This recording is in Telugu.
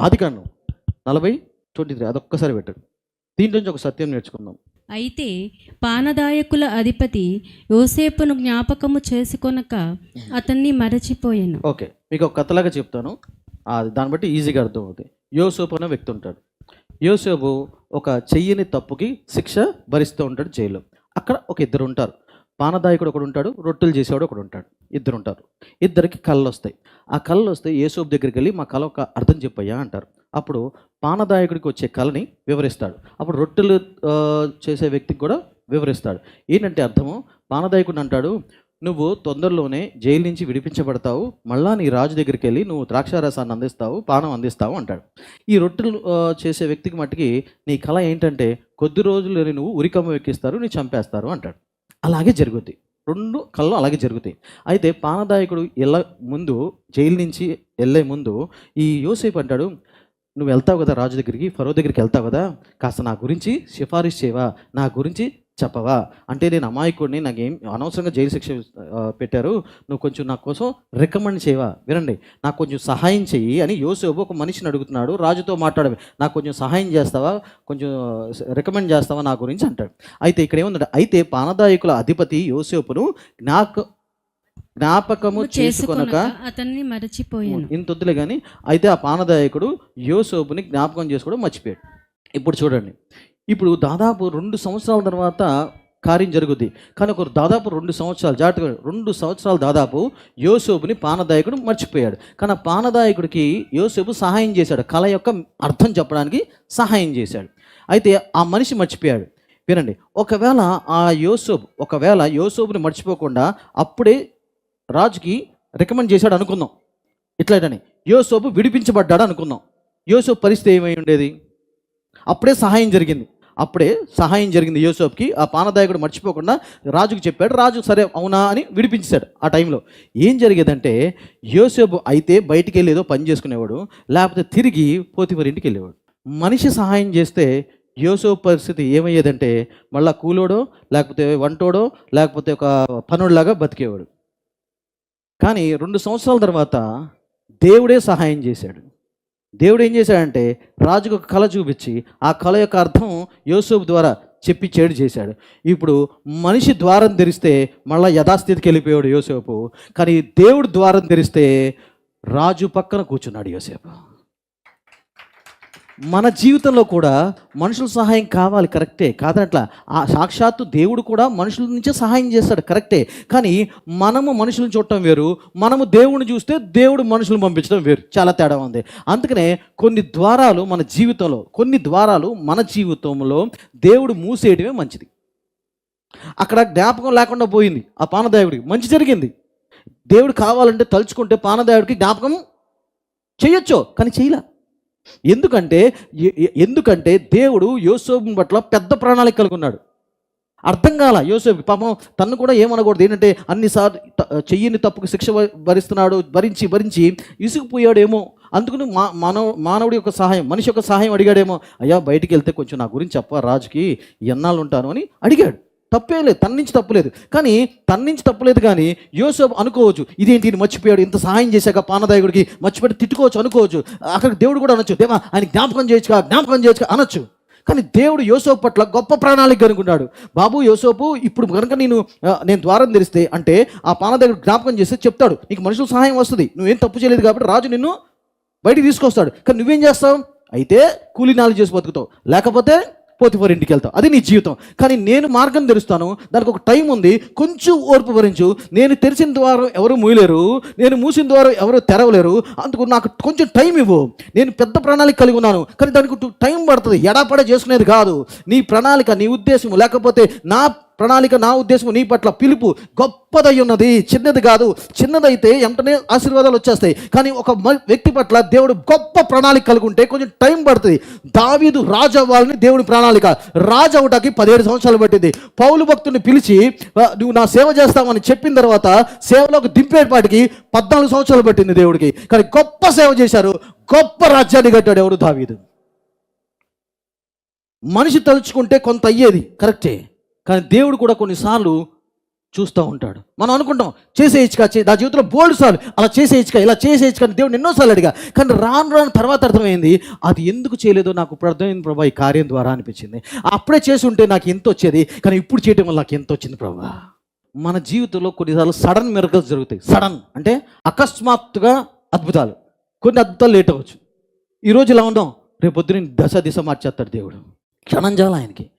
ఆది కాండం నలభై ట్వంటీ త్రీ అదొక్కసారి పెట్టండి. దీంట్లో నుంచి ఒక సత్యం నేర్చుకుందాం. అయితే పానదాయకుల అధిపతి యోసేపును జ్ఞాపకము చేసుకొనక అతన్ని మరచిపోయాను. ఓకే మీకు ఒక కథలాగా చెప్తాను. ఆ, దాన్ని బట్టి ఈజీగా అర్థమవుతుంది యోసేపు అనే వ్యక్తి ఉంటాడు. యోసేపు ఒక చెయ్యని తప్పుకి శిక్ష భరిస్తూ ఉంటాడు జైల్లో. అక్కడ ఒక ఇద్దరు ఉంటారు. పానదాయకుడు ఒకడు ఉంటాడు రొట్టెలు చేసేవాడు ఒకడు ఉంటాడు ఇద్దరు ఉంటారు ఇద్దరికి కళ్ళు వస్తాయి ఆ కళ్ళు వస్తే యేసోపు దగ్గరికి వెళ్ళి మా కళ ఒక అర్థం చెప్పయ్యా అంటారు. అప్పుడు పానదాయకుడికి వచ్చే కళని వివరిస్తాడు. అప్పుడు రొట్టెలు చేసే వ్యక్తికి కూడా వివరిస్తాడు. ఏంటంటే అర్థము? పానదాయకుడు అంటాడు నువ్వు తొందరలోనే జైలు నుంచి విడిపించబడతావు మళ్ళా నీ రాజు దగ్గరికి వెళ్ళి నువ్వు ద్రాక్షారసాన్ని అందిస్తావు పానం అందిస్తావు అంటాడు. ఈ రొట్టెలు చేసే వ్యక్తికి మట్టుకి నీ కళ ఏంటంటే కొద్ది రోజులు నువ్వు ఉరికమ్మ ఎక్కిస్తారు నీ చంపేస్తారు అంటాడు. అలాగే జరుగుద్ది. రెండు కళ్ళు అలాగే జరుగుతాయి అయితే పానదాయకుడు వెళ్ళ ముందు జైలు నుంచి వెళ్ళే ముందు ఈ యోసేపు అంటాడు నువ్వు వెళ్తావు కదా రాజు దగ్గరికి ఫరో దగ్గరికి వెళ్తావు కదా కాస్త నా గురించి సిఫారిష్ చేయవా? నా గురించి చెప్పవా? అంటే నేను అమాయకుడిని నాకేం అనవసరంగా జైలు శిక్ష పెట్టారు. నువ్వు కొంచెం నా కోసం రికమెండ్ చేయవా? వినండి. నాకు కొంచెం సహాయం చెయ్యి అని యోసేపు ఒక మనిషిని అడుగుతున్నాడు. రాజుతో మాట్లాడవి నాకు కొంచెం సహాయం చేస్తావా? కొంచెం రికమెండ్ చేస్తావా నా గురించి అంటాడు. అయితే ఇక్కడ ఏముందంటే అయితే పానదాయకుల అధిపతి యోసేపును జ్ఞాక జ్ఞాపకము చేసుకొనక అతన్ని మరచిపోయాను. ఇంత వద్దులే కానీ అయితే ఆ పానదాయకుడు యోసోపుని జ్ఞాపకం చేసుకోవడం మర్చిపోయాడు. ఇప్పుడు చూడండి. ఇప్పుడు దాదాపు రెండు సంవత్సరాల తర్వాత కార్యం జరుగుద్ది. కానీ ఒకరు దాదాపు రెండు సంవత్సరాలు జాగ్రత్తగా రెండు సంవత్సరాలు దాదాపు యోసేపుని పానదాయకుడు మర్చిపోయాడు. కానీ ఆ పానదాయకుడికి యోసేపు సహాయం చేశాడు. కళ యొక్క అర్థం చెప్పడానికి సహాయం చేశాడు. అయితే ఆ మనిషి మర్చిపోయాడు. వినండి. ఒకవేళ ఆ యోసేపు ఒకవేళ యోసేపుని మర్చిపోకుండా అప్పుడే రాజుకి రికమెండ్ చేశాడు అనుకుందాం. ఇట్లాటని యోసోపు విడిపించబడ్డాడు అనుకుందాం. యోసోపు పరిస్థితి ఏమై ఉండేది? అప్పుడే సహాయం జరిగింది. అప్పుడే సహాయం జరిగింది యోసోప్కి. ఆ పానదాయకుడు మర్చిపోకుండా రాజుకు చెప్పాడు రాజు సరే అవునా? అని విడిపించాడు ఆ టైంలో. ఏం జరిగేదంటే యోసేపు అయితే బయటికి వెళ్ళి ఏదో పని చేసుకునేవాడు లేకపోతే తిరిగి పోతివారి ఇంటికి వెళ్ళేవాడు. మనిషి సహాయం చేస్తే యోసేపు పరిస్థితి ఏమయ్యేదంటే మళ్ళా కూలోడో లేకపోతే వంటోడో లేకపోతే ఒక పనుడిలాగా బతికేవాడు. కానీ రెండు సంవత్సరాల తర్వాత దేవుడే సహాయం చేశాడు. దేవుడు ఏం చేశాడంటే రాజుకు ఒక కళ చూపించి ఆ కళ యొక్క అర్థం యోసేపు ద్వారా చెప్పి చేడు చేశాడు. ఇప్పుడు మనిషి ద్వారం తెరిస్తే మళ్ళీ యథాస్థితికి వెళ్ళిపోయాడు యోసేపు. కానీ దేవుడు ద్వారం తెరిస్తే రాజు పక్కన కూర్చున్నాడు యోసేపు. మన జీవితంలో కూడా మనుషుల సహాయం కావాలి కరెక్టే. కాదనట్లా ఆ సాక్షాత్తు దేవుడు కూడా మనుషుల నుంచే సహాయం చేస్తాడు కరెక్టే. కానీ మనము మనుషులను చూడటం వేరు మనము దేవుడిని చూస్తే దేవుడు మనుషులను పంపించడం వేరు. చాలా తేడా ఉంది. అందుకనే కొన్ని ద్వారాలు మన జీవితంలో కొన్ని ద్వారాలు మన జీవితంలో దేవుడు మూసేయడమే మంచిది. అక్కడ జ్ఞాపకం లేకుండా పోయింది ఆ పానదాయుడికి. మంచి జరిగింది. దేవుడు కావాలంటే తలుచుకుంటే పానదాయుడికి జ్ఞాపకం చేయొచ్చు కానీ చేయలే. ఎందుకంటే ఎందుకంటే దేవుడు యోసేపు పట్ల పెద్ద ప్రణాళిక కలిగి ఉన్నాడు. అర్థం కాల యోసేపు పాపం తను కూడా ఏమనకూడదు. ఏంటంటే అన్నిసార్లు త- చెయ్యని తప్పుకు శిక్ష భ- భరిస్తున్నాడు భరించి భరించి ఇసుకుపోయాడేమో. అందుకని మా మానవ మానవుడి యొక్క సహాయం మనిషి యొక్క సహాయం అడిగాడేమో అయ్యా బయటికి వెళ్తే కొంచెం నా గురించి చెప్ప రాజుకి? ఎన్నాళ్ళు ఉంటాను? అని అడిగాడు. తప్పే లేదు తన నుంచి తప్పులేదు కానీ తన నుంచి తప్పులేదు కానీ యోసేపు అనుకోవచ్చు ఇదేంటి ఈయన మర్చిపోయాడు ఇంత సహాయం చేశాక పానదాయకుడికి మర్చిపోయి తిట్టుకోవచ్చు అనుకోవచ్చు. అక్కడ దేవుడు కూడా అనొచ్చు దేవా ఆయన జ్ఞాపకం చేయొచ్చు జ్ఞాపకం చేయొచ్చుగా అనొచ్చు. కానీ దేవుడు యోసోపు పట్ల గొప్ప ప్రణాళిక కనుక్కున్నాడు బాబు యోసోపు ఇప్పుడు కనుక నేను నేను ద్వారం తెరిస్తే అంటే ఆ పానదాయకుడు జ్ఞాపకం చేస్తే చెప్తాడు నీకు మనుషుల సహాయం వస్తుంది నువ్వేం తప్పు చేయలేదు కాబట్టి రాజు నిన్ను బయటికి తీసుకొస్తాడు. కానీ నువ్వేం చేస్తావు? అయితే కూలీ నాలుగు చేసి బతుకుతావు. లేకపోతే పోతిఫర్ ఇంటికి వెళ్తావు? అది నీ జీవితం. కానీ నేను మార్గం తెరుస్తాను. దానికి ఒక టైం ఉంది. కొంచెం ఓర్పు భరించు. నేను తెరిచిన ద్వారం ఎవరు మూయలేరు. నేను మూసిన ద్వారా ఎవరు తెరవలేరు. అందుకు నాకు కొంచెం టైం ఇవ్వు. నేను పెద్ద ప్రణాళిక కలిగి ఉన్నాను. కానీ దానికి టైం పడుతుంది. ఎడాపడ చేసుకునేది కాదు. నీ ప్రణాళిక నీ ఉద్దేశం లేకపోతే నా ప్రణాళిక నా ఉద్దేశం నీ పట్ల పిలుపు గొప్పదై ఉన్నది. చిన్నది కాదు. చిన్నదైతే వెంటనే ఆశీర్వాదాలు వచ్చేస్తాయి. కానీ ఒక వ్యక్తి పట్ల దేవుడు గొప్ప ప్రణాళిక కలిగి ఉంటే కొంచెం టైం పడుతుంది. దావీదు రాజు అవ్వాలని దేవుని ప్రణాళిక. రాజు అవటానికి పదిహేడు సంవత్సరాలు పట్టింది. పౌలు భక్తుని పిలిచి నువ్వు నా సేవ చేస్తావని చెప్పిన తర్వాత సేవలోకి దింపేపాటికి పద్నాలుగు సంవత్సరాలు పట్టింది దేవుడికి. కానీ గొప్ప సేవ చేశారు. గొప్ప రాజ్యాన్ని కట్టాడు ఎవడు దావీదు. మనిషి తలుచుకుంటే కొంత అయ్యేది కరెక్టే. కానీ దేవుడు కూడా కొన్నిసార్లు చూస్తూ ఉంటాడు. మనం అనుకుంటాం చేసేయచ్చుగా చే నా జీవితంలో బోల్డ్ సార్లు అలా చేసేయచ్చుగా ఇలా చేసేయచ్చుగా అని దేవుడు ఎన్నోసార్లు అడిగా. కానీ రాను రాను తర్వాత అర్థమైంది అది ఎందుకు చేయలేదో నాకు ఇప్పుడు అర్థమైంది ప్రభా ఈ కార్యం ద్వారా అనిపించింది. అప్పుడే చేసి ఉంటే నాకు ఎంత వచ్చేది కానీ ఇప్పుడు చేయటం వల్ల నాకు ఎంత వచ్చింది ప్రభా? మన జీవితంలో కొన్నిసార్లు సడన్ మిరకల్స్ జరుగుతాయి. సడన్ అంటే అకస్మాత్తుగా అద్భుతాలు. కొన్ని అద్భుతాలు లేట్ అవ్వచ్చు. ఈరోజు ఇలా ఉందాం రేపొద్దు నేను దశ దిశ మార్చేస్తాడు దేవుడు. క్షణం చాలు ఆయనకి.